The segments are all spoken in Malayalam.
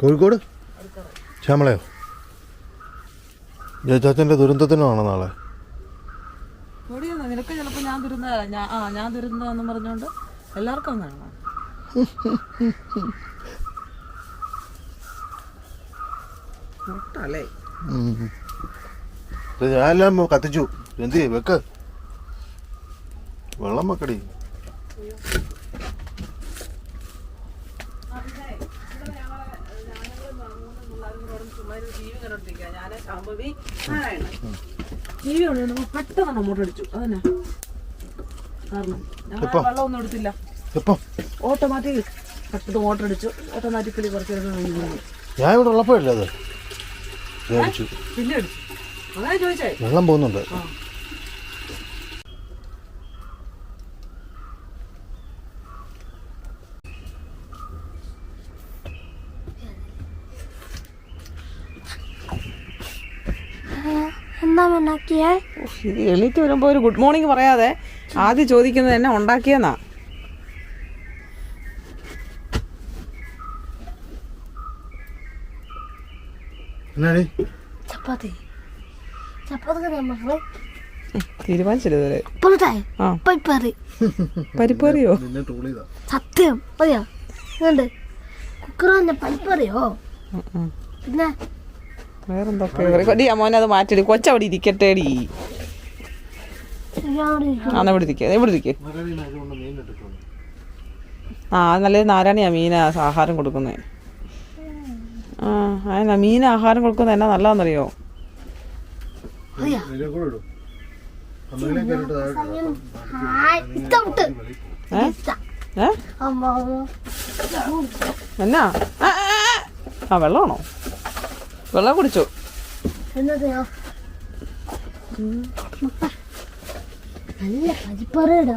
കോഴിക്കോട്? ശ്യാമളയോ? ജയചാച്ചന്റെ ദുരന്തത്തിനാണോ നാളെ. നിനക്ക് ചിലപ്പോൾ ഞാൻ ദുരന്ത ഞാൻ ആ ഞാൻ ദുരന്തമെന്ന് പറഞ്ഞുകൊണ്ട് എല്ലാവർക്കും ഒന്ന് കാണാം. മുട്ടല്ലേ? ഞാനെല്ലാം കത്തിച്ചു. എന്തി? വെക്ക്. വെള്ളം വെക്കടി. ടി വി ഉണ്ട്? പെട്ടെന്ന് അങ്ങോട്ട് അടിച്ചു. അതന്നെ. കാരണം ഞങ്ങൾ? വെള്ളമൊന്നും എടുത്തില്ല. ഓട്ടോമാറ്റിക് പെട്ടെന്ന് മോട്ടർ അടിച്ചു. ഓട്ടോമാറ്റിക്കലി കുറച്ച് ഞാൻ ഇവിടെ ഉള്ളപ്പോഴല്ലേ അത്? പിന്നെ അടിച്ചു. അങ്ങനെ ചോദിച്ചേ. വെള്ളം പോകുന്നുണ്ട് ആ എന്താ ഉണ്ടാക്കിയേ ഉഫ്, ഇത് എണീറ്റ് വരുമ്പോൾ ഒരു ഗുഡ് മോർണിംഗ് പറയാതെ ആദ്യം ചോദിക്കുന്നത് എന്നെ ഉണ്ടാക്കിയെന്നാ. ചപ്പാത്തി. തീരുമാനിച്ചില്ല പരിപ്പറിയോ? സത്യം അറിയോ പരിപ്പറിയോ. പിന്നെ വേറെന്തൊക്കെ ഡി മാറ്റിടി കൊച്ചവിടെ ഇരിക്കട്ടേടി. ഇയാളോട് ഇരിക്കും. ആ ഇവിടെ ഇരിക്കുക ഇവിടെ ഇരിക്കുക അതുകൊണ്ട് മീൻ ഇട്ടിട്ടുണ്ട് ആ അത് നല്ലത് നാരായണിയാ മീന ആഹാരം കൊടുക്കുന്നത് ആ അതിനാ മീൻ ആഹാരം കൊടുക്കുന്നത് എന്നാ അമ്മ എന്നാ. ആ വെള്ളമാണോ? വെള്ളം കുടിച്ചു. നല്ല പരിപ്പറിയുടെ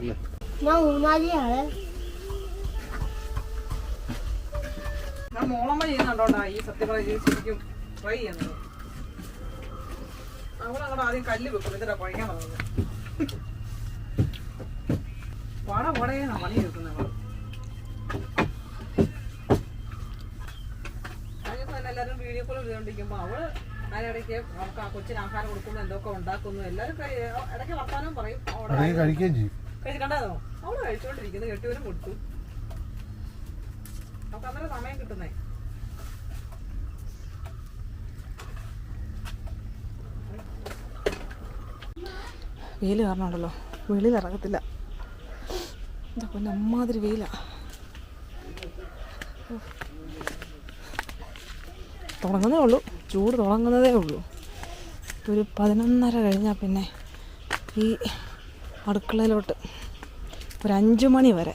ഇല്ലേ? ഞാൻ ഊന്നാലിയാണ് ഞാൻ മോളമ്മ ചെയ്യുന്നുണ്ടോണ്ടാ ഈ സത്യങ്ങളെ ശരിക്കും ട്രൈ ചെയ്യുന്നത്? അവളങ്ങോട്ട് ആദ്യം കല്ല് വെക്കും എന്നിട്ടാ കുഴക്കാൻ തുടങ്ങുന്നത് പാട പാടേന്നാ പണി എടുക്കുന്നത് വീഡിയോ കോൾ ചെയ്തുകൊണ്ടിരിക്കുമ്പോൾ അവൾ അതിനിടയ്ക്ക് നമുക്ക് ആ കൊച്ചിന് ആഹാരം കൊടുക്കുന്നു എന്തൊക്കെ ഉണ്ടാക്കുന്നു എല്ലാവരും ഇടയ്ക്ക് വർത്താനം പറയും. അവിടെ കഴിക്കുകയും ചെയ്യും. കണ്ടായിരുന്നോ? അവൾ കഴിച്ചോണ്ടിരിക്കുന്നു കെട്ടിയവരും കൊടുത്തു. അവർക്ക് അന്നേരം സമയം കിട്ടുന്നേ. വെയിൽ കാരണം ഉണ്ടല്ലോ വെളിയിൽ ഇറങ്ങത്തില്ല. എന്താ പിന്നെ അമ്മാതിരി വെയിലാ. ഉഫ്. തുടങ്ങുന്നേ ഉള്ളൂ. ചൂട് തുടങ്ങുന്നതേ ഉള്ളൂ. ഒരു പതിനൊന്നര കഴിഞ്ഞാൽ പിന്നെ ഈ അടുക്കളയിലോട്ട് ഒരു അഞ്ച് മണി വരെ.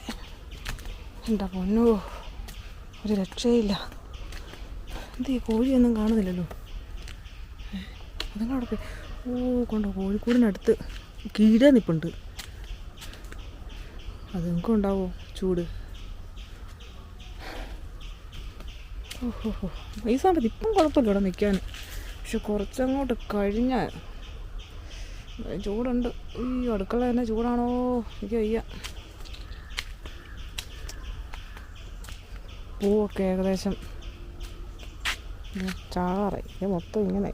എന്താ പൊന്നോ? ഒരു രക്ഷയില്ല. എന്ത് ഈ കോഴിയൊന്നും കാണുന്നില്ലല്ലോ? അതുങ്ങളവിടെ പോയി. ഓ കൊണ്ടോ കോഴിക്കൂടിനടുത്ത് കീഴ നിപ്പുണ്ട്. അത് നിങ്ങൾക്ക് ഉണ്ടാവോ ചൂട്? ഈ സമയത്ത് ഇപ്പം കുഴപ്പമില്ല ഇവിടെ നിൽക്കാൻ. പക്ഷെ കുറച്ചങ്ങോട്ട് കഴിഞ്ഞാൽ ചൂടുണ്ട്. ഈ അടുക്കള തന്നെ ചൂടാണോ? എനിക്ക് വയ്യ. പൂവൊക്കെ ഏകദേശം ചാറായി. മൊത്തം ഇങ്ങനെ.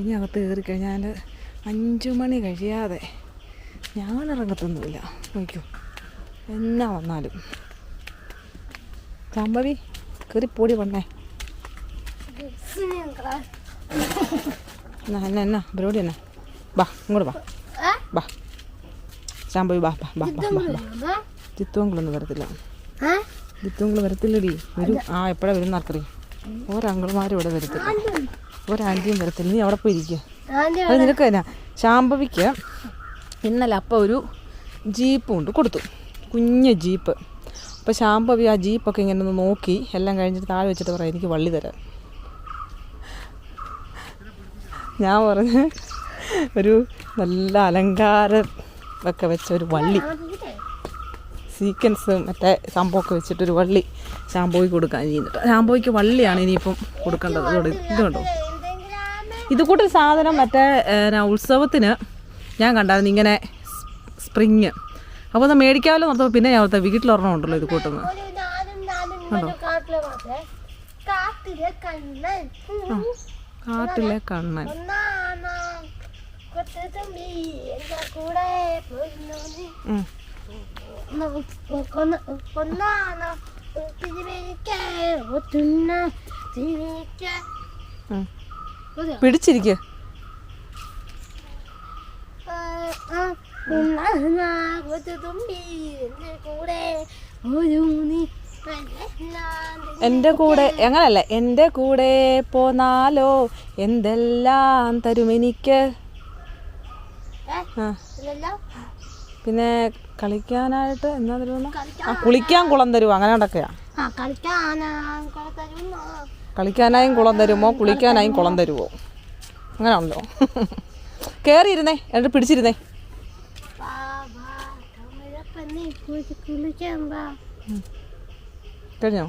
ഇനി അകത്ത് കയറി കഴിഞ്ഞാൽ അഞ്ചു മണി കഴിയാതെ ഞാൻ ഇറങ്ങത്തൊന്നുമില്ല. നോക്കൂ എന്നാ വന്നാലും. സാമ്പവി കയറി പോടി വന്നേ. എന്നാ എന്നാ എന്നാ പരിപാടി എന്നാ. ബാ ഇങ്ങോട്ട് ബാ. ബാ സാമ്പവി ബാ ബാ ബാ ബാ. ബാ ചിത്തുവങ്കളൊന്നും വരത്തില്ല. ചിത്തുവങ്കൾ വരത്തില്ലടി. വരും. ആ എപ്പോഴാണ് വരുന്ന ആർക്കറിയാം. ഒരങ്കിൾമാരും ഇവിടെ വരത്തില്ല. ഒരാന്റിയും വരത്തില്ല. നീ അവിടെ പോയി ഇരിക്കുക അത് നിനക്ക് തന്നെ. ശാംഭവിക്ക് ഇന്നലെ അപ്പം ഒരു ജീപ്പ് കൊണ്ട് കൊടുത്തു. കുഞ്ഞ് ജീപ്പ്. അപ്പോൾ ശാമ്പവി ആ ജീപ്പൊക്കെ ഇങ്ങനെ ഒന്ന് നോക്കി. എല്ലാം കഴിഞ്ഞിട്ട് താഴെ വെച്ചിട്ട് പറയാം എനിക്ക് വള്ളി തരാൻ. ഞാൻ പറഞ്ഞ് ഒരു നല്ല അലങ്കാരം ഒക്കെ വെച്ച ഒരു വള്ളി. സീക്വൻസ് മറ്റേ സംഭവമൊക്കെ വെച്ചിട്ടൊരു വള്ളി ഷാമ്പോയ്ക്ക് കൊടുക്കാൻ ചെയ്യുന്നുണ്ട്. ഷാമ്പോയ്ക്ക് വള്ളിയാണ് ഇനിയിപ്പം കൊടുക്കേണ്ടത്. ഇതുകൊണ്ട് ഇതുകൊണ്ടോ കണ്ടോ? ഇത് കൂട്ടൊരു സാധനം മറ്റേ ഉത്സവത്തിന് ഞാൻ കണ്ടായിരുന്നു ഇങ്ങനെ സ്പ്രിങ്. അപ്പോൾ ഒന്ന് മേടിക്കാമല്ലോ നടത്തുമ്പോൾ പിന്നെ ഞാൻ അവിടുത്തെ വീട്ടിലൊരെണ്ണം ഉണ്ടല്ലോ ഇത് കൂട്ടുന്നത് ഇങ്ങനെ കാട്ടിലെ കണ്ണൻ. കൊന്നാണ് ഒത്തുന്ന കൊച്ചു എന്റെ കൂടെ എങ്ങനല്ല നീ എന്റെ കൂടെ അങ്ങനല്ല എന്റെ കൂടെ പോന്നാലോ? എന്തെല്ലാം തരും എനിക്ക്? പിന്നെ കളിക്കാനായിട്ട് എന്നാ തരുമെന്ന്? ആ കുളിക്കാൻ കുളം തരുമോ അങ്ങനെ കളിക്കാരുന്നോ കളിക്കാനായും കുളം തരുമോ? കുളിക്കാനായും കുളം തരുമോ അങ്ങനെ ഉണ്ടോ കയറിയിരുന്നേ എന്നിട്ട് പിടിച്ചിരുന്നേ. കഴിഞ്ഞോ?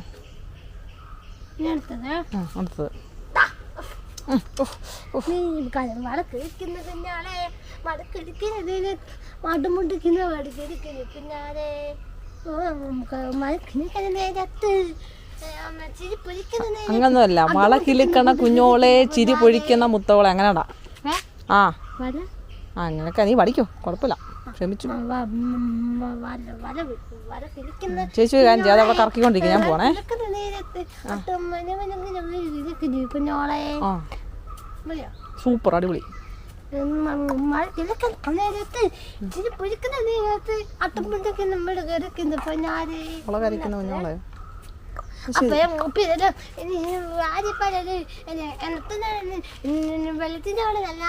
അടുത്തത്. പിന്നാലെ നേരത്ത് അങ്ങനൊന്നുമല്ല. മള കിലുക്കണ കുഞ്ഞോളെ ചിരി പൊഴിക്കണ മുത്തോളെ അങ്ങനെടാ? ആ. അങ്ങനൊക്കെ നീ പഠിക്കോ. കുഴപ്പമില്ല. ക്ഷമിച്ചു. ചേച്ചി ഒരു കാര്യം ചെയ്യാതെ അവിടെ കറക്കിക്കൊണ്ടിരിക്കും. ഞാൻ പോണേ. കുഞ്ഞോളെ. സൂപ്പർ. അടിപൊളി. മഴ വെള്ളത്തിന്റെ അവിടെ നല്ല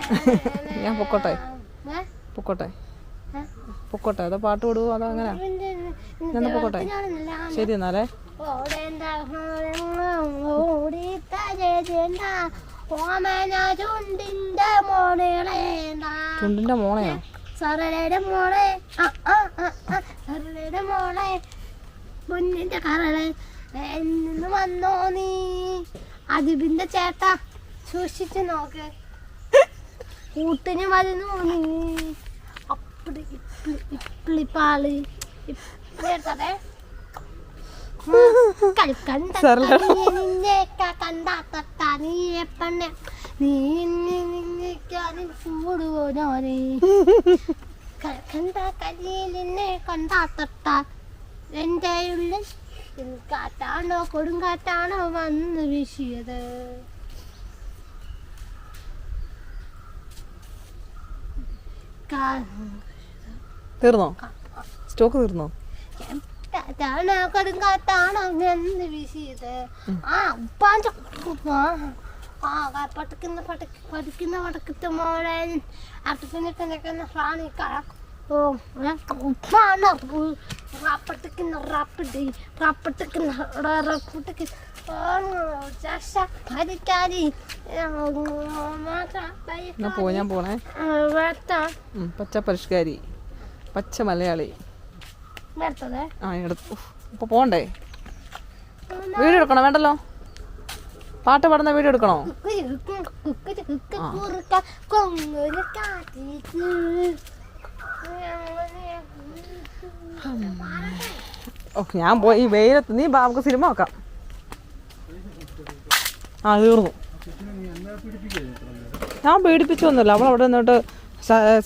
ഞാൻ പൊക്കോട്ടെ. പൊക്കോട്ടെ. പൊക്കോട്ടെ. അതോ പാട്ട് പാടുവോ? അതോ അങ്ങനെ? ഞാൻ പൊക്കോട്ടെ. ശരി എന്നാലേ. ഓടേണ്ട ഓടി തരേണ്ട. ഓമന ചുണ്ടിന്റെ മോളേണ്ട ചുണ്ടിന്റെ മോണയോ സരളയുടെ മോളെ സരളയുടെ മോളെ മുന്നിന്റെ കരളെ എന്ന് വന്നോ നീ? അതിബിന്റെ ചേട്ട സൂക്ഷിച്ചു നോക്ക്. കൂട്ടിന് വരുന്നു നീ. അപ്പടി ഇപ്പിളി ഇപ്പിളിപ്പാൾ. ഇപ്പിളി എടുത്തതേ. എന്റെ ഉള്ളിൽ കാറ്റാണോ കൊടുങ്കാറ്റാണോ വന്ന് വീശിയത് തീർന്നോ? സ്റ്റോക്ക് തീർന്നോ? കൊടുങ്കാറ്റാണോ എന്ന് വീശിയത് ആ ആ പടക്ക പഠിക്കുന്ന പടക്കത്തെ മോളെ നിൽക്കുന്ന ഉപ്പാണ് റാപ്പട്ടിക്കുന്ന റാപ്പിട്ട് റാപ്പട്ടിക്കുന്ന പച്ച പരിഷ്കാരി പച്ച മലയാളി ആ എടുത്തു. ഇപ്പൊ പോണ്ടേ? വീഡിയോ എടുക്കണോ? വേണ്ടല്ലോ. പാട്ട് പാടുന്ന വീഡിയോ എടുക്കണോ? ഓ ഞാൻ പോയി ഈ വെയിലത്ത് നീ നമുക്ക് സിനിമ നോക്കാം. ആ തീർന്നു. ഞാൻ പീഡിപ്പിച്ചൊന്നുമില്ല അവൾ അവിടെ നിന്നിട്ട്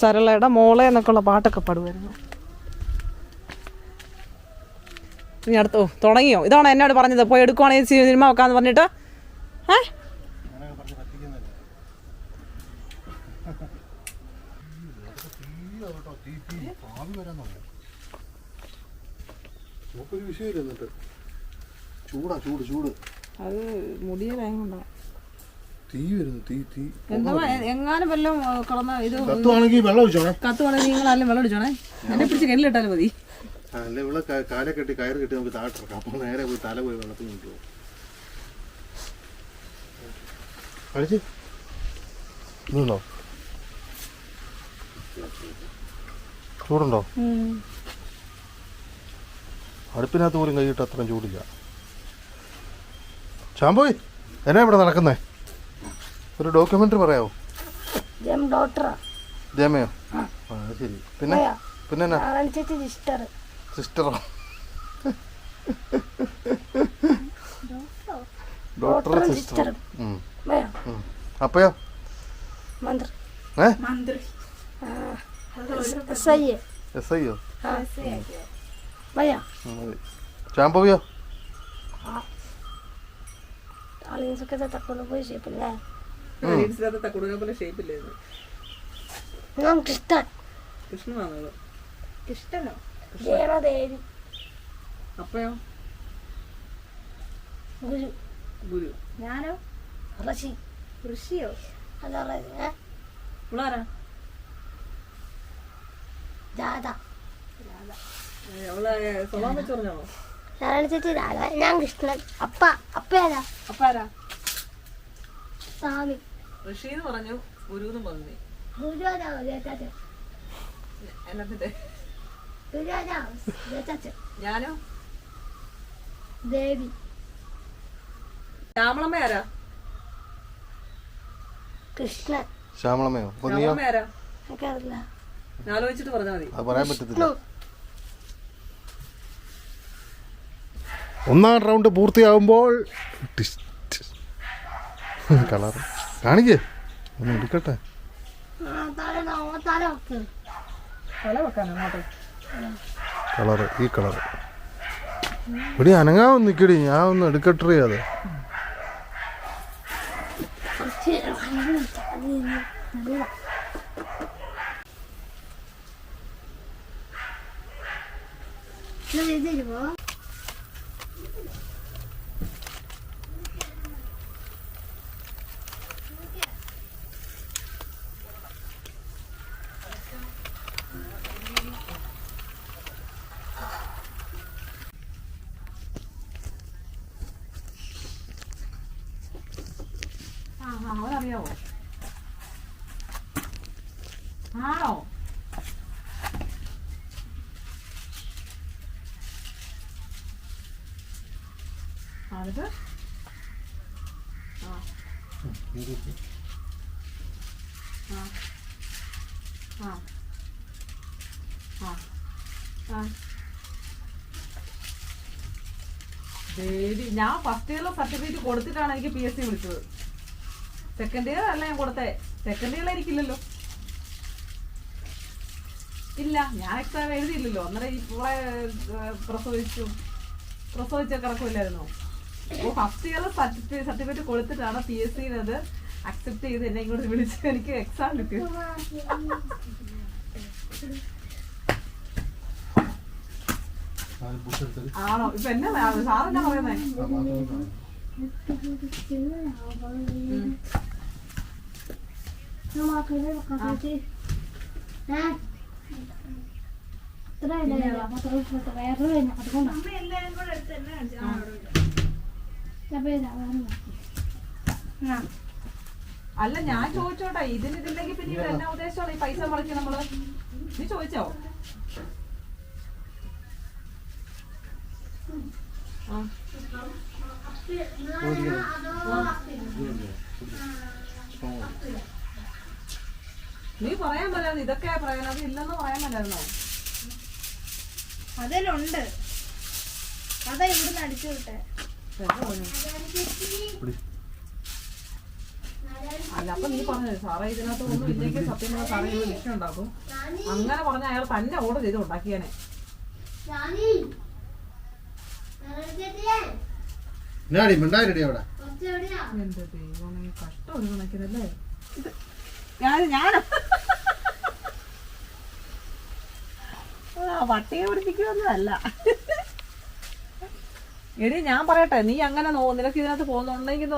സരളയുടെ മോളെ എന്നൊക്കെയുള്ള പാട്ടൊക്കെ പാടുമായിരുന്നു നീ അടുത്തോ തുടങ്ങിയോ? ഇതാണ് എന്നോട് പറഞ്ഞത്? പോയി എടുക്കുവാണെങ്കിൽ സിനിമ വെക്കാന്ന് പറഞ്ഞിട്ട്? ഏ? ചൂടാ ചൂട് ചൂട് അത് തീ വരുന്നു തീ തീ എങ്ങാനും വല്ലതും കളന്ന ഇത് കത്തുവാണെങ്കിൽ വെള്ളം ഒഴിച്ചോണേ. കത്തുവാണെങ്കിൽ നിങ്ങളാലും വെള്ളം അടിച്ചോണേ എന്നെ പിടിച്ച് കല്ലിട്ടാലും മതി. അല്ല ഇവിടെ കാല കെട്ടി കയറ് കെട്ടി നമുക്ക് താഴ്ത്തിറക്കാം അപ്പോൾ നേരെ പോയി തല പോയി വെള്ളത്തിൽ നിൽക്കുമോ കളിച്ച്. ഇതുണ്ടോ ചൂടുണ്ടോ? അടുപ്പിനകത്ത് പോലും കൈയിട്ട് അത്രയും ചൂടില്ല. ചാമ്പോയ് എന്നാ ഇവിടെ നടക്കുന്നേ? ഒരു ഡോക്യുമെന്ററി പറയാവോ? ജമയോ ആ. ശരി. പിന്നെ? പിന്നെ സിസ്റ്ററോ? ഡോക്ടർ സിസ്റ്റർ അപ്പയോ? എസ് ഐയോ? ചാമ്പോവിയോ? ആളിൻസൊക്കെ തക്കൊണ്ട് ദേവദേവി അപ്പയോ ഗുരു ഗുരു ഞാനോ ഋഷി ഋഷിയോ രാധ ചേച്ചി രാധ ഞാൻ കൃഷ്ണൻ അപ്പ അപ്പ ഏതാ അപ്പാരാ സ്വാമി ഋഷി എന്ന് പറഞ്ഞു ഗുരു എന്ന് പറഞ്ഞു എന്നത്തിന്റെ ഗുരുവാരാ ചേച്ചാച്ചൻ ഞാനോ? ദേവി ശ്യാമളമ്മ ആരാ കൃഷ്ണൻ. ശ്യാമളമ്മയോ? ശ്യാമളമ്മ ആരാ എനിക്കറിയില്ല. ഞാൻ ആലോചിച്ചിട്ട് പറഞ്ഞാൽ മതി. അത് പറയാൻ പറ്റത്തില്ല. ഒന്നാം റൗണ്ട് പൂർത്തിയാകുമ്പോൾ. കളർ കാണിക്കേ. ഒന്ന് എടുക്കട്ടെ? തല വെക്കാനോ അങ്ങോട്ട്. കളർ ഈ കളറ്. ഇവിടെ അനങ്ങാവും നിൽക്കടി ഞാൻ ഒന്ന് എടുക്കട്ടറി അത്. ഇത് ഇത് ഇടുവോ? ആ ആ, അവനറിയാവോ ആണോ ദേവി ഞാൻ ഫസ്റ്റ് ഇയറിലെ സർട്ടിഫിക്കറ്റ് കൊടുത്തിട്ടാണ് എനിക്ക് പി എസ് സി വിളിച്ചത്. സെക്കൻഡ് ഇയർ അല്ല ഞാൻ കൊടുത്തേ. സെക്കൻഡ് ഇയർ എനിക്കില്ലല്ലോ ഇല്ല ഞാൻ എക്സാം എഴുതിയില്ലല്ലോ. അന്നേരം ഇവിടെ പ്രസവിച്ചു. പ്രസവിച്ച കിടക്കില്ലായിരുന്നോ ഫസ്റ്റ് ഇയർ സർട്ടിഫിക്കറ്റ് കൊടുത്തിട്ടാണ് പി എസ് സിന്നത് അക്സെപ്റ്റ് ചെയ്ത് എന്നെ ഇങ്ങോട്ട് വിളിച്ച് എനിക്ക് എക്സാം കിട്ടിയത്. ആണോ? ഇപ്പൊ എന്നാ സാറെന്നാ പറയുന്നേ? ഞാൻ വാക്കിനെ അല്ല ഞാൻ ചോദിച്ചോട്ടെ. ഇതിന് ഇതില്ലെങ്കിൽ പിന്നെ ഇത് എന്നാ ഉദ്ദേശമാണ് ഈ പൈസ മുടക്കി നമ്മൾ നീ ചോദിച്ചോ. നീ പറയാൻ പറ്റാ ഇതൊക്കെ പറയാൻ അത് ഇല്ലെന്ന് പറയാൻ പറ്റായിരുന്നോ അതിലുണ്ട് അതാ ഇവിടുന്ന് അടിച്ചു വിട്ടെ? അല്ല അപ്പൊ നീ പറഞ്ഞത് സാറേ ഇതിനകത്ത് ഒന്നും ഇല്ലെങ്കിൽ സത്യം സാറേ ഉണ്ടാക്കും. അങ്ങനെ പറഞ്ഞ അയാൾ തന്നെ ഓർഡർ ചെയ്ത് ഉണ്ടാക്കിയാനെ. എന്റെ ദൈവമേ കഷ്ടം ഒരു കണക്കിനല്ലേ? ഇത് ഞാൻ ഞാനോ? ആ പട്ടിയെ പിടിപ്പിക്കുന്നതല്ല എടി ഞാൻ പറയട്ടെ നീ അങ്ങനെ നോ നിനക്ക് ഇതിനകത്ത് പോകുന്നുണ്ടെങ്കിൽ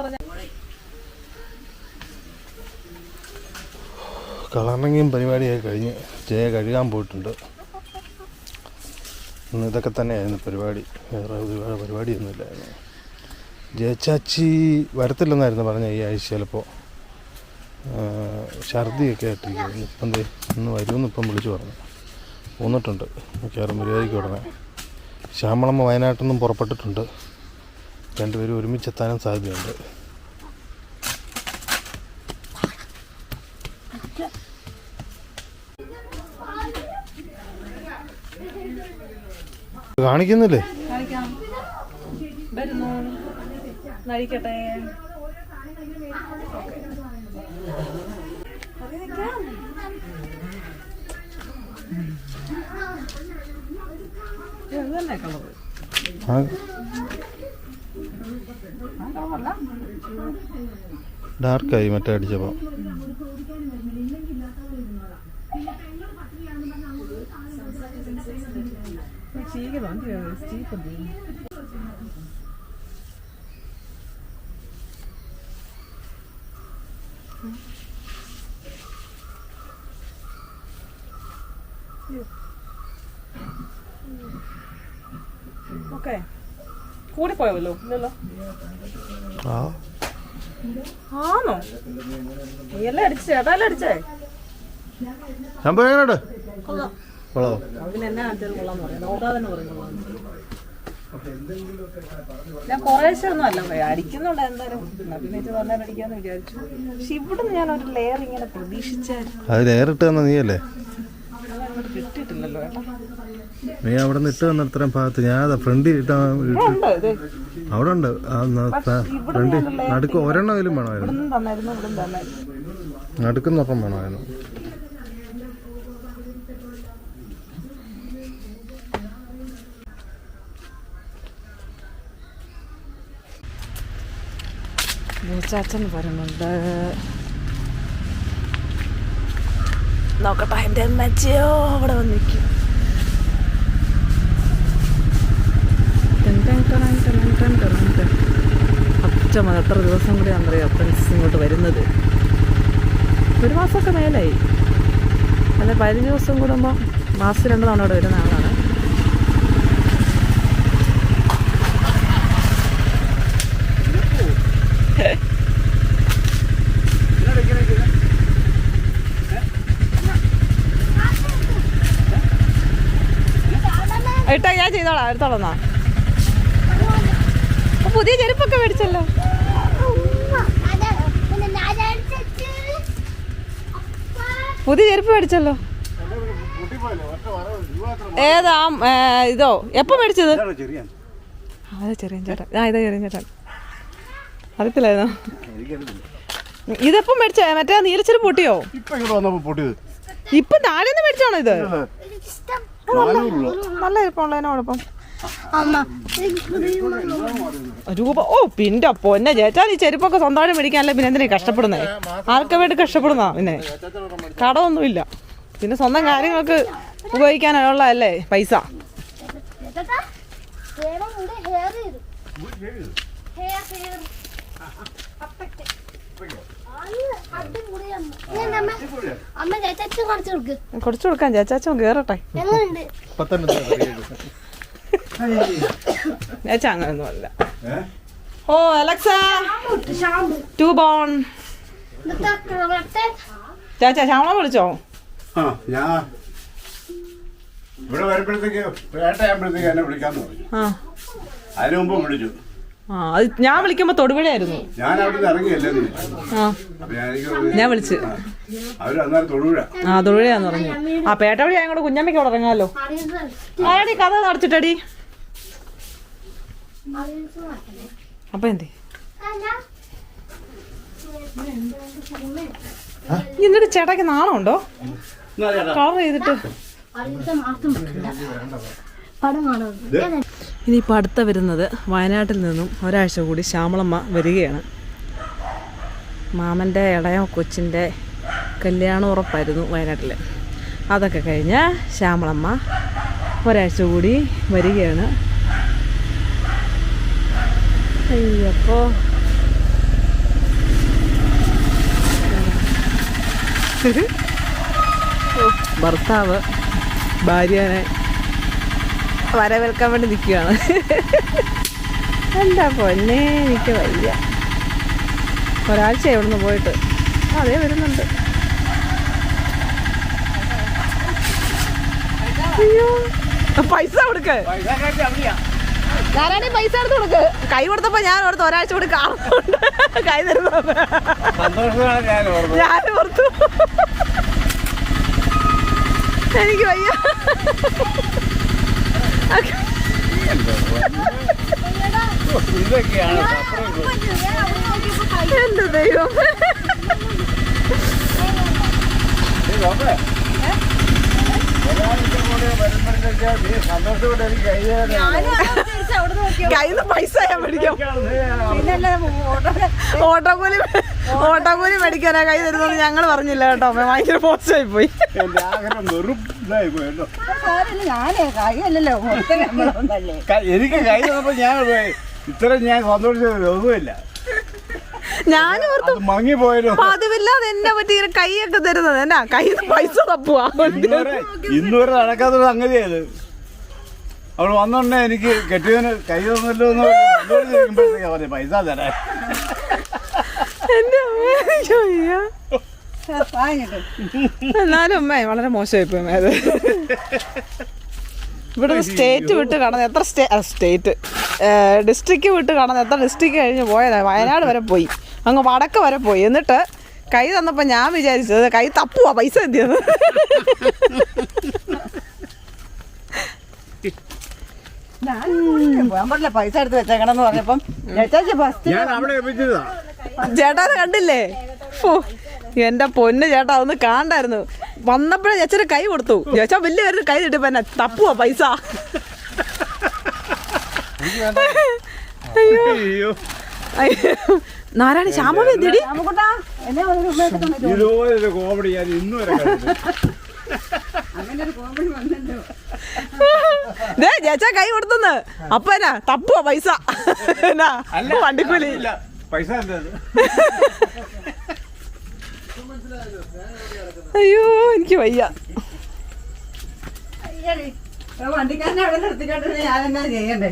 കളറിങ്ങും പരിപാടിയൊക്കെ കഴിഞ്ഞ് ജയ കഴുകാൻ പോയിട്ടുണ്ട്. ഇന്ന് ഇതൊക്കെ തന്നെയായിരുന്നു പരിപാടി. വേറെ ഒരുപാട് പരിപാടിയൊന്നുമില്ലായിരുന്നു ജയച്ചാച്ചി വരത്തില്ലെന്നായിരുന്നു പറഞ്ഞ ഈ ആഴ്ച ചിലപ്പോൾ ഛർദിയൊക്കെ ആയിട്ടിരിക്കുന്നു. ഇപ്പം ഇന്ന് വരുമെന്ന് ഇപ്പം വിളിച്ചു പറഞ്ഞു. പോന്നിട്ടുണ്ട് മിക്കവാറും മര്യാദയ്ക്ക് ഉടനെ ശ്യാമളമ്മ വയനാട്ടിൽ നിന്നും പുറപ്പെട്ടിട്ടുണ്ട്. രണ്ടുപേരും ഒരുമിച്ചെത്താനും സാധ്യതയുണ്ട്. കാണിക്കുന്നില്ലേ? കാണിക്കാം. വരുന്നു. നഴിക്കട്ടെ തന്നെ കളറ് ആ ഡാർക്കായി മറ്റേ അടിച്ചപ്പോൾ Yeah. ഓക്കെ. കൂടിപ്പോയല്ലോ. ഇല്ലല്ലോ. ആണോ നീയല്ലേ അടിച്ചേ. ചേട്ടാല്ലേ അടിച്ചേ. സംഭവം എങ്ങനെയുണ്ട്? കൊള്ളാം. അതിന് എന്നെ കാണിച്ചാലും കൊള്ളാന്ന് പറയാം. നോക്കാതെ തന്നെ പറയും കൊള്ളാന്ന് ഞാൻ കുറേശ്ശെ ഒന്നും അല്ല അടിക്കുന്നുണ്ട് എന്തായാലും. പിന്നെ പറഞ്ഞാൽ അടിക്കാന്ന് വിചാരിച്ചു. പക്ഷെ ഇവിടുന്ന് ഞാൻ ഒരു ലെയർ ഇങ്ങനെ പ്രതീക്ഷിച്ചായിരുന്നു. അത് നേരിട്ട് തന്ന നീയല്ലേ? നീ അവിടെ നിന്ന് ഇട്ട് ഇത്രയും ഭാഗത്ത് ഞാൻ അതാ ഫ്രണ്ട് ഇട്ടാ അവിടെ ഉണ്ട് ഫ്രണ്ട് നടുക്ക് ഒരെണ്ണമെങ്കിലും വേണമായിരുന്നു. നടുക്കുന്നൊപ്പം വേണമായിരുന്നു. ചാച്ചൻ വരുന്നുണ്ട് നോക്കട്ടെ എന്റെ അമ്മച്ചിയോ അവിടെ വന്നിരിക്കും അച്ഛ മതി എത്ര ദിവസം കൂടി അറിയാം ഫ്രണ്ട്സ് ഇങ്ങോട്ട് വരുന്നത്? ഒരു മാസമൊക്കെ മേലായി. അല്ല പതിനഞ്ച് ദിവസം കൂടുമ്പോൾ മാസം രണ്ട് തവണ ഇവിടെ വരുന്ന ആളാണ്. ഇട്ടാ ഞാൻ ചെയ്തോളാം അടുത്തോളന്നാ പുതിയ ചെരുപ്പൊക്കെ മേടിച്ചല്ലോ. പുതിയ ചെരുപ്പ് മേടിച്ചല്ലോ. ഏതാ ഇതോ എപ്പോ മേടിച്ചത്? അതെ ചെറിയ ചേട്ടൻ. ആ ഇതാ ചെറിയ ചേട്ടൻ. അറിയത്തില്ലായിരുന്നോ? ഇതെപ്പോ മേടിച്ച? മറ്റേ നീലച്ചെരു പൊട്ടിയോ? ഇപ്പൊ താഴെ നിന്ന് മേടിച്ചാണോ ഇത്? നല്ല അമ്മ രൂപ ഓ പിന്റെ പൊന്നെ ചേച്ചാ ഈ ചെരുപ്പൊക്കെ സ്വന്തമായിട്ട് മേടിക്കാനല്ലേ പിന്നെ എന്തിനാ കഷ്ടപ്പെടുന്നേ? ആർക്കെ വേണ്ടി കഷ്ടപ്പെടുന്ന പിന്നെ? കടമൊന്നുമില്ല പിന്നെ സ്വന്തം കാര്യങ്ങൾക്ക് ഉപയോഗിക്കാനുള്ളതല്ലേ പൈസ. ഹെയർ ചെയ്തു ഹെയർ ഹെയർ അടിപൊളിയമ്മ അമ്മ? ചേച്ചു കാണിച്ചു കൊടുക്ക്. ചേച്ചാച്ചും കേറട്ടെ. അങ്ങനൊന്നും അല്ല ഓ അലക്സ ടു ബോൺ ചേച്ചാ ശ്യാമള വിളിച്ചോ ആ ഞാൻ ഇവിടെ വരുമ്പോഴത്തേക്ക് വേട്ടയാകുമ്പോഴത്തേക്ക് എന്നെ വിളിക്കാന്ന് പറഞ്ഞു ആ അതിനു മുമ്പ് വിളിച്ചു ആ അത് ഞാൻ വിളിക്കുമ്പോ തൊടുപുഴയായിരുന്നു ഞാൻ അവിടെ നിന്ന് ഇറങ്ങിയല്ലേ നീ ആ ഞാൻ വിളിച്ച് ആ തൊടുപുഴയാന്ന് പറഞ്ഞു ആ പേട്ട വഴി ഞങ്ങളുടെ കുഞ്ഞമ്മയ്ക്ക് അവിടെ ഇറങ്ങാമല്ലോ ആടി കഥ നടത്തിട്ടടി അപ്പൊ എന്തേ? എന്നിട്ട് ചേട്ടാക്ക് നാണമുണ്ടോ കളർ ചെയ്തിട്ട്. ഇനിയിപ്പോൾ അടുത്ത വരുന്നത് വയനാട്ടിൽ നിന്നും ഒരാഴ്ച കൂടി ശ്യാമളമ്മ വരികയാണ്. മാമന്റെ ഇളയ കൊച്ചിന്റെ കല്യാണം ഉറപ്പായിരുന്നു വയനാട്ടിൽ അതൊക്കെ കഴിഞ്ഞ് ശ്യാമളമ്മ ഒരാഴ്ച കൂടി വരികയാണ്. അയ്യപ്പോ. ഓ, ഭർത്താവ് ഭാര്യനെ വരവേൽക്കാൻ വേണ്ടി നിൽക്കുകയാണ്. എന്താ പൊന്നെ എനിക്ക് വയ്യ. ഒരാഴ്ച എവിടുന്ന് പോയിട്ട്. അതെ വരുന്നുണ്ട്. അയ്യോ. പൈസ കൊടുക്ക്. ഞാനാണീ പൈസ എടുത്ത് കൊടുക്ക്. കൈ കൊടുത്തപ്പോ ഞാൻ ഓർത്ത് ഒരാഴ്ച കൂടി കാണുന്നുണ്ട് കൈ തരുന്ന. ഞാൻ ഓർത്തു. എനിക്ക് വയ്യ. എന്ത് ദൈവം. കയ്യിൽ നിന്ന് പൈസ ഞാൻ മേടിക്കാം ഓട്ടോക്കൂലി ഓട്ടോക്കൂലി മേടിക്കാനാ കൈ തരുന്നത് ഞങ്ങൾ പറഞ്ഞില്ല കേട്ടോ. ഭയങ്കര പോസ്റ്റായി പോയി എനിക്ക് കൈ തന്നപ്പോ ഞാൻ ഇത്രയും ഇത്ര ഞാൻ സന്തോഷിച്ചത് ഒന്നുമില്ല. ഞാനും ഓർത്തു പതിവില്ലാതെ എന്നെ പറ്റി ഇങ്ങനെ കൈയൊക്കെ തരുന്നത്. എന്നാ കയ്യിൽ പൈസ തപ്പുവാ. ഇന്നുവരെ നടക്കാത്തൊരു സംഗതിയത് അവൾ വന്നോണ്ടേ എനിക്ക് കെട്ടിയവന് കൈ തന്നല്ലോ എന്ന് പറഞ്ഞു പൈസ തരാൻ. എന്റെ എന്നാലും അമ്മ വളരെ മോശമായി പോയി അത്. ഇവിടെ സ്റ്റേറ്റ് വിട്ട് കടന്ന് എത്ര സ്റ്റേ സ്റ്റേറ്റ്. ഡിസ്ട്രിക്ട് വിട്ട് കടന്ന് എത്ര ഡിസ്ട്രിക്ട് കഴിഞ്ഞ് പോയതാണ് വയനാട് വരെ പോയി. അങ്ങ് വടക്ക് വരെ പോയി. എന്നിട്ട് കൈ തന്നപ്പോൾ ഞാൻ വിചാരിച്ചത് കൈ തപ്പുവാ പൈസ എന്തിയത് പൈസ എടുത്ത് പറഞ്ഞപ്പം ചേട്ടാ കണ്ടില്ലേ? എന്റെ പൊന്ന് ചേട്ടാ അതൊന്ന് കാണണ്ടായിരുന്നു. വന്നപ്പോഴേ ചേച്ചന് കൈ കൊടുത്തു. ചേച്ചാ വലിയ കാര്യം കൈ കിട്ടിയപ്പോ എന്നെ തപ്പുവാ പൈസ. അയ്യോ. നാരായണി ശ്യാമവ എന്തിടി? രാമക്കുട്ടാ എന്നെ ഒരു രൂപ എടുത്തോണ്ട് ഇതുപോലെ കോമഡി ഞാൻ ഇന്ന് വരെ ചേച്ചാ കൈ കൊടുത്തുന്ന്. അപ്പൊ എന്നാ തപ്പുവാ പൈസ? എന്നാ വണ്ടിക്കൂലി. ഇല്ല പൈസ എന്താ അയ്യോ എനിക്ക് വയ്യ. വണ്ടിക്കാരനെ അവിടെ നിർത്തിക്കോട്ടെ ഞാൻ എന്നാ ചെയ്യണ്ടേ?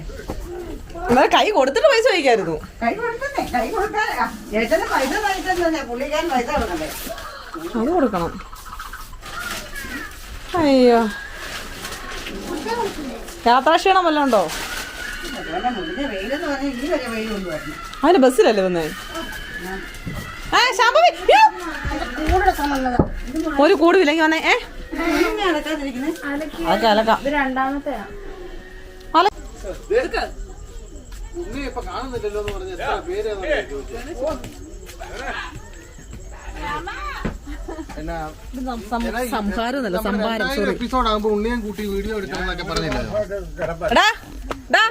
എന്നാ കൈ കൊടുത്തിട്ട് പൈസ കൊടുക്കണ്ടേ? അത് കൊടുക്കണം. അയ്യോ. യാത്രാക്ഷീണം വല്ലതും ഉണ്ടോ? അതിന് ബസ്സിലല്ലേ വന്നേ? ആ ശാമ്പവി അയ്യോ. ഒരു കൂടുതലെങ്കി വന്നേ ഏ? അതൊക്കെ അലക്കാം. അലക്കാം ഇത് ഇപ്പൊ കാണുന്നില്ലല്ലോ എന്ന് പറഞ്ഞ എത്ര സോറി എപ്പിസോഡ് ആകുമ്പോ ഉണ്ണിയും കൂട്ടി വീഡിയോ എടുക്കണമെന്നൊക്കെ പറഞ്ഞില്ലേ? എടാ ഡാ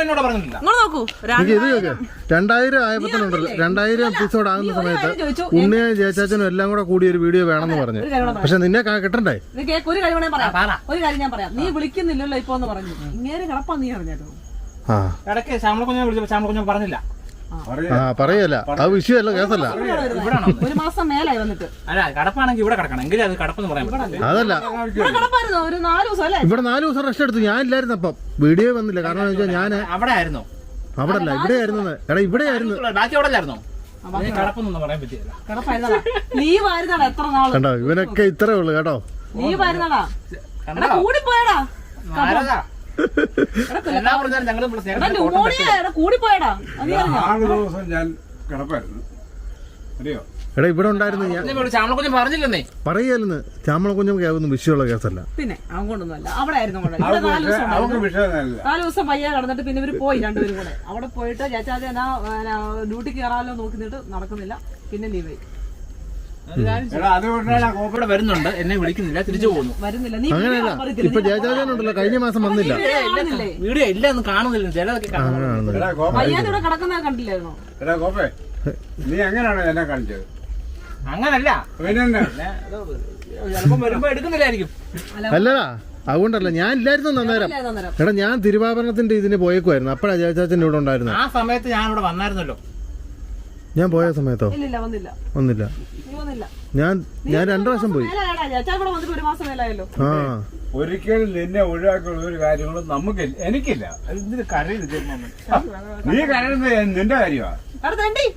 എന്നോട് പറഞ്ഞില്ല ഇങ്ങോട്ട് നോക്കൂ. എനിക്ക് ഇത് കേക്ക് രണ്ടായിരം ആയപ്പോഴത്തേനുണ്ടല്ലോ രണ്ടായിരം എപ്പിസോഡ് ആകുന്ന സമയത്ത് ഉണ്ണിയും ജയച്ചാച്ചനും എല്ലാം കൂടെ കൂടി ഒരു വീഡിയോ വേണമെന്ന് പറഞ്ഞു. പക്ഷെ നിന്നെ കിട്ടണ്ടേ? ഒരു കാര്യം ഞാൻ പറയാം. ഒരു കാര്യം ഞാൻ പറയാം. നീ വിളിക്കുന്നില്ലല്ലോ ഇപ്പൊ എന്ന് പറഞ്ഞു. ഇങ്ങനെ കിടപ്പാ നീ അറിഞ്ഞാലോ. ആ ഇടയ്ക്ക് ശ്യാമളക്കുഞ്ഞെ വിളിച്ചപ്പോ ശ്യാമളക്കുഞ്ഞൻ പറഞ്ഞില്ല. ആ. പറയല്ല. അത് വിഷയമല്ല കേസല്ല. ഒരു മാസം മേലായി വന്നിട്ട്. അല്ല കടപ്പാണെങ്കിൽ ഇവിടെ കിടക്കണം. എങ്കിലും അത് കടപ്പെന്ന് പറയാൻ പറ്റില്ല അതല്ല. ഇവിടെ കിടപ്പായിരുന്നോ? ഒരു നാല് ദിവസം അല്ലേ? ഇവിടെ നാല് ദിവസം റെസ്റ്റ് എടുത്തു. ഞാൻ ഇല്ലായിരുന്നു അപ്പം. വീഡിയോ വന്നില്ല. കാരണം എന്ന് വെച്ചാൽ ഞാൻ അവിടെ ആയിരുന്നു അവിടെ അല്ല ഇവിടെ ആയിരുന്നു എടാ ഇവിടെ ആയിരുന്നു ബാക്കി അവിടെ അല്ലായിരുന്നോ കടപ്പൊന്നും പറയാൻ പറ്റില്ല കിടപ്പായിരുന്നടാ ലീവ് ആയിരുന്നടാ എത്ര നാൾ? കണ്ടോ? ഇവനൊക്കെ ഇത്രേ ഉള്ളു കേട്ടോ. നീ ആയിരുന്നടാ എടാ കണ്ടോ? കൂടിപ്പോയടാ ആരതാ എല്ലാ പറഞ്ഞാലും ഞങ്ങൾ കൂടിപ്പോയടാ. അത്? ആറ് ദിവസം ഞാൻ കിടപ്പായിരുന്നു. അറിയോ? എടാ ഇവിടെ ഉണ്ടായിരുന്നു ഞാൻ. ശ്യാമളക്കുഞ്ഞൻ പറഞ്ഞില്ലെന്നേ. പറയല്ലെന്ന് ചാമള കുഞ്ഞും കേൾക്കുന്ന വിഷയമുള്ള കേസല്ല. പിന്നെ അവൻ കൊണ്ടൊന്നുമല്ല. അവിടെ ആയിരുന്നു കൊണ്ട് ഇവിടെ നാല് ദിവസം അവർക്ക് ഉണ്ടായിരുന്നു. നാല് ദിവസം പയ്യ കടന്നിട്ട് പിന്നെ ഇവർ പോയി രണ്ടുപേരും കൂടെ. അവിടെ പോയിട്ട് ചേച്ചാതെ എന്നാ ഡ്യൂട്ടി കയറാമല്ലോ നോക്കിന്നിട്ട് നടക്കുന്നില്ല. പിന്നെ ലീവ് ആയി അതുകൊണ്ടാണ് വരുന്നുണ്ട്. എന്നെ വിളിക്കുന്നില്ല. തിരിച്ചു പോകുന്നു. വരുന്നില്ല. നീ അങ്ങനെയല്ല. ഇപ്പൊ ജയചാചനുണ്ടല്ലോ കഴിഞ്ഞ മാസം വന്നില്ല. വീഡിയോ ഇല്ല എന്ന് കാണുന്നില്ല. ചിലതൊക്കെ കാണുന്നു അങ്ങനെയാണെന്ന് എടാ കോപ്പ. പയ്യാൻ ഇവിടെ കിടക്കുന്ന കണ്ടില്ലായിരുന്നോ? എടാ കോപ്പേ. നീ എങ്ങനെയാണ് എന്നെ കാണിച്ചത്? അങ്ങനല്ല. ചിലപ്പം വരുമ്പോ എടുക്കുന്നില്ലായിരിക്കും. അല്ലടാ. അതുകൊണ്ടല്ല. ഞാൻ ഇല്ലായിരുന്നു അന്നേരം. എടാ ഞാൻ തിരുവാഭരണത്തിന്റെ ഇതിന് പോയേക്കുമായിരുന്നു അപ്പഴാ ജയചാച്ചൻ ഇവിടെ ഉണ്ടായിരുന്നു ആ സമയത്ത് ഞാൻ ഇവിടെ വന്നായിരുന്നല്ലോ. ഞാൻ പോയ സമയത്തോ? ഇല്ല വന്നില്ല. ഒന്നില്ല വന്നില്ല. ഞാൻ ഞാൻ രണ്ടു പ്രാവശ്യം പോയി. ആ. ഒരിക്കലും നിന്നെ ഒഴിവാക്കുന്ന ഒരു കാര്യങ്ങളും നമുക്ക് എനിക്കില്ല. കരയുന്നത് നീ കരയുന്നത് നിന്റെ കാര്യമാണ്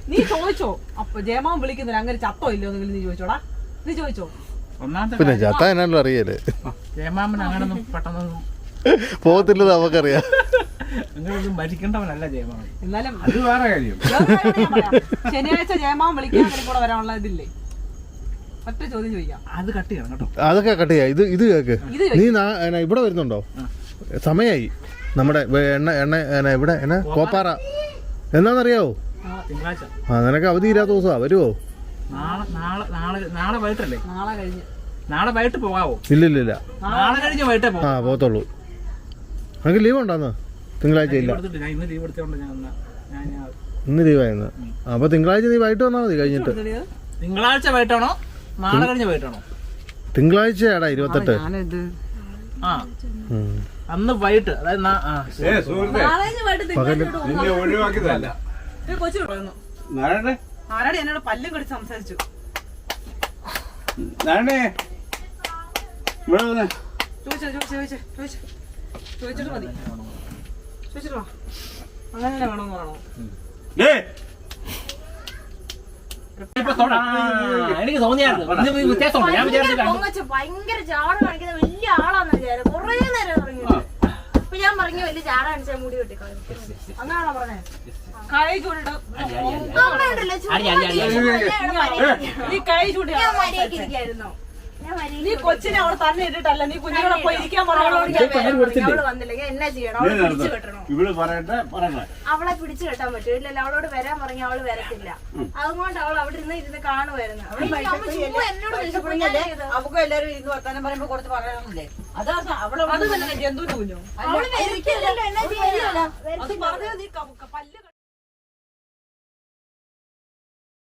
നീ ചോദിച്ചോ. അപ്പൊ ജയമാവൻ വിളിക്കുന്നില്ല. അങ്ങനെ ചത്തോ ഇല്ലയോ നീ ചോദിച്ചോടാ. നീ ചോദിച്ചോ? ഒന്നാമത്തെ പിന്നെ ചത്ത എന്നാലും അറിയല്ലേ ജയമാമൻ അങ്ങനൊന്നും പെട്ടെന്നൊന്നും പോകത്തില്ലത് നമുക്കറിയാം. അങ്ങനൊന്നും ഭരിക്കേണ്ടവനല്ല ജയമാമൻ. എന്നാലും അത് വേറെ കാര്യം. വേറൊരു കാര്യം ഞാൻ പറയാം. ശനിയാഴ്ച ജയമാവൻ വിളിക്കാൻ കൂടെ വരാനുള്ള ഇതില്ലേ? ഒറ്റ ചോദ്യം ചോദിക്കാം. അത് കട്ട് ചെയ്യണം കേട്ടോ. അതൊക്കെ കട്ട് ചെയ്യാം. ഇത് ഇത് കേക്ക്. നീ ഇവിടെ വരുന്നുണ്ടോ? സമയായി. നമ്മുടെ എണ്ണ എണ്ണ ഇവിടെ എന്നാ കോപ്പാറ. എന്നാന്നറിയാവോ? തിങ്കളാഴ്ച. ആ നിനക്ക് അവധി ഇല്ലാത്ത ദിവസമാ. വരുവോ? നാളെ നാളെ നാളെ നാളെ വൈകിട്ടല്ലേ? നാളെ വൈകിട്ട് പോകാവോ? ഇല്ല ഇല്ല ഇല്ല. നാളെ കഴിഞ്ഞ് വൈകിട്ടേ ആ പോകാം പോകത്തുള്ളൂ. നിനക്ക് ലീവ് ഉണ്ടോന്ന് തിങ്കളാഴ്ച ഇല്ല. ഞാൻ ഇന്ന് ലീവ് എടുത്തോണ്ട് ഞാൻ ഞാൻ ഞാൻ- ഇന്ന് ലീവായിരുന്നു അപ്പൊ തിങ്കളാഴ്ച നീ വൈകിട്ട് വന്നാൽ മതി കഴിഞ്ഞിട്ട്. തിങ്കളാഴ്ച വൈകിട്ടാണോ? നാളെ കഴിഞ്ഞ് തിങ്കളാഴ്ചയാടാ ഇരുപത്തെട്ട്. ആ അന്ന് വൈകിട്ട് അതായത് ആരാടി എന്നോട് പല്ലും കടിച്ച് സംസാരിച്ചു. ചോദിച്ചിട്ട് മതി. ചോദിച്ചിട്ട് വാ. അങ്ങനെ വേണമെന്ന് പറയണോ? എനിക്ക് തോന്നിയായിരുന്നു വ്യത്യാസമുണ്ട് ഞാൻ വിചാരിച്ചു ഭയങ്കര ചാട കാണിക്കുന്ന വലിയ ആളാന്ന് വിചാരം. കുറേ നേരം ഇറങ്ങി അപ്പൊ ഞാൻ പറഞ്ഞു വലിയ ചാട കാണിച്ചാൽ മുടി വെട്ടിക്കളയും അങ്ങനെയാണോ പറഞ്ഞേ? കൈ ചൂണ്ടിട്ട് ഈ. കൈ ചൂടി ഞാൻ മര്യാദയ്ക്ക് ഇരിക്കായിരുന്നോ. നീ കൊച്ചിനെ അവിടെ തന്നെ ഇട്ടിട്ടല്ല നീ കുഞ്ഞുങ്ങളെ പോയി ഇരിക്കാൻ പറഞ്ഞോളോട് അവൾ വന്നില്ലെങ്കിൽ എന്നാ ചെയ്യണം? അവളെ പിടിച്ചു കെട്ടണോ? ഇവിടെ പറയട്ടെ പറയട്ടെ അവളെ പിടിച്ചു കെട്ടാൻ പറ്റും. ഇല്ലല്ലോ അവളോട് വരാൻ പറഞ്ഞ അവൾ വരത്തില്ല. അതുകൊണ്ട് അവൾ അവിടെ ഇരുന്ന് ഇരുന്ന് കാണുമായിരുന്നു. അവക്കും എല്ലാരും ഇരുന്ന് വർത്താനം പറയുമ്പോ കുറച്ച് പറയണമെന്നില്ലേ അതാ അവളെ തന്നെ ജന്തുവിന്റെ അവൾ അത് പറഞ്ഞത് നീ പല്ല്